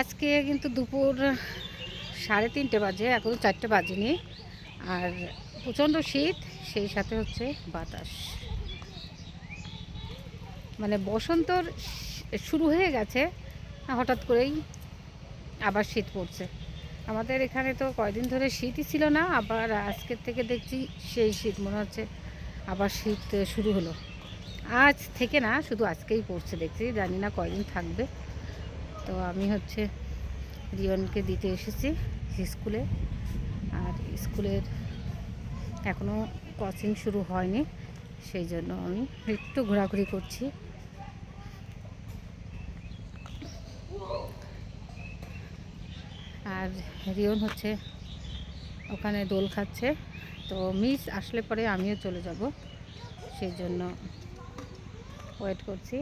আজকে কিন্তু দুপুর সাড়ে তিনটে বাজে এখনও চারটে বাজেনি। আর প্রচণ্ড শীত, সেই সাথে হচ্ছে বাতাস। মানে বসন্তর শুরু হয়ে গেছে, হঠাৎ করেই আবার শীত পড়ছে। আমাদের এখানে তো কয়দিন ধরে শীতই ছিল না, আবার আজকের থেকে দেখছি সেই শীত, মনে হচ্ছে আবার শীত শুরু হলো। আজ থেকে না, শুধু আজকেই পড়ছে, দেখছি, জানি না কয়দিন থাকবে। তো আমি হচ্ছে রিয়নকে দিতে এসেছি স্কুলে। আর স্কুলের এখনও কোচিং শুরু হয়নি, সেই জন্য আমি একটু ঘোরাঘুরি করছি। আর রিয়ন হচ্ছে ওখানে দোল খাচ্ছে, তো মিস আসলে পরে আমিও চলে যাব, সেই জন্য ওয়েট করছি।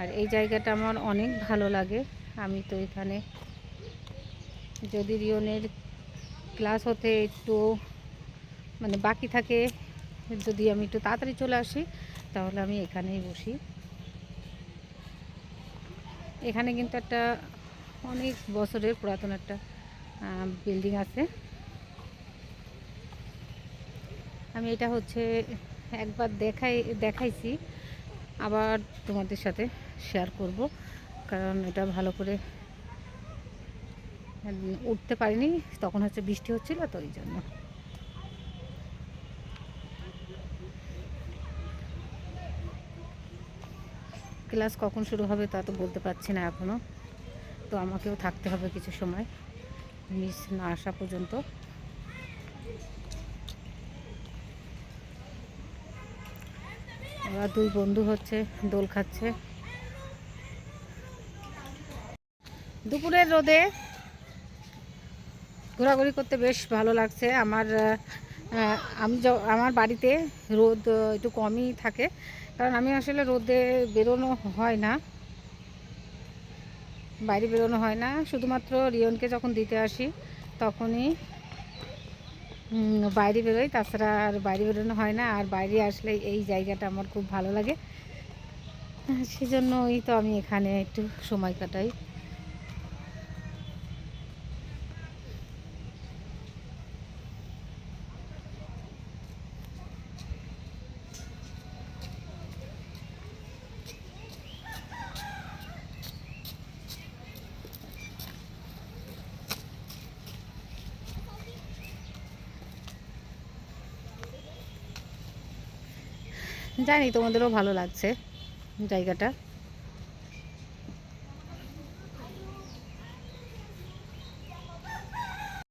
আর এই জায়গাটা আমার অনেক ভালো লাগে। আমি তো এখানে যদি রিয়নের ক্লাস হতে একটু মানে বাকি থাকে, যদি আমি একটু তাড়াতাড়ি চলে আসি, তাহলে আমি এখানেই বসি। এখানে কিন্তু একটা অনেক বছরের পুরাতন একটা বিল্ডিং আছে। আমি এটা হচ্ছে একবার দেখাই, দেখাইছি, আবার তোমাদের সাথে শেয়ার করব। কারণ এটা ভালো করে উঠতে পারিনি, তখন হচ্ছে বৃষ্টি হচ্ছিল তো ওই জন্য। ক্লাস কখন শুরু হবে তা তো বলতে পারছি না এখনও তো আমাকেও থাকতে হবে কিছু সময়, মিস না আসা পর্যন্ত। ওরা দুই বন্ধু হচ্ছে, দোল খাচ্ছে। দুপুরের রোদে ঘোরাঘুরি করতে বেশ ভালো লাগছে। আমার আমি আমার বাড়িতে রোদ একটু কমই থাকে। কারণ আমি আসলে রোদে বেরোনো হয় না। বাইরে বেরোনো হয় না। শুধুমাত্র রিয়নকে যখন দিতে আসি, তখনই বাইরে বেরোই। তাছাড়া আর বাইরে বেরোনো হয় না। আর বাইরে আসলে এই জায়গাটা আমার খুব ভালো লাগে। সেজন্যই তো আমি এখানে একটু সময় কাটাই। জানি তোমাদেরও ভালো লাগছে জায়গাটা।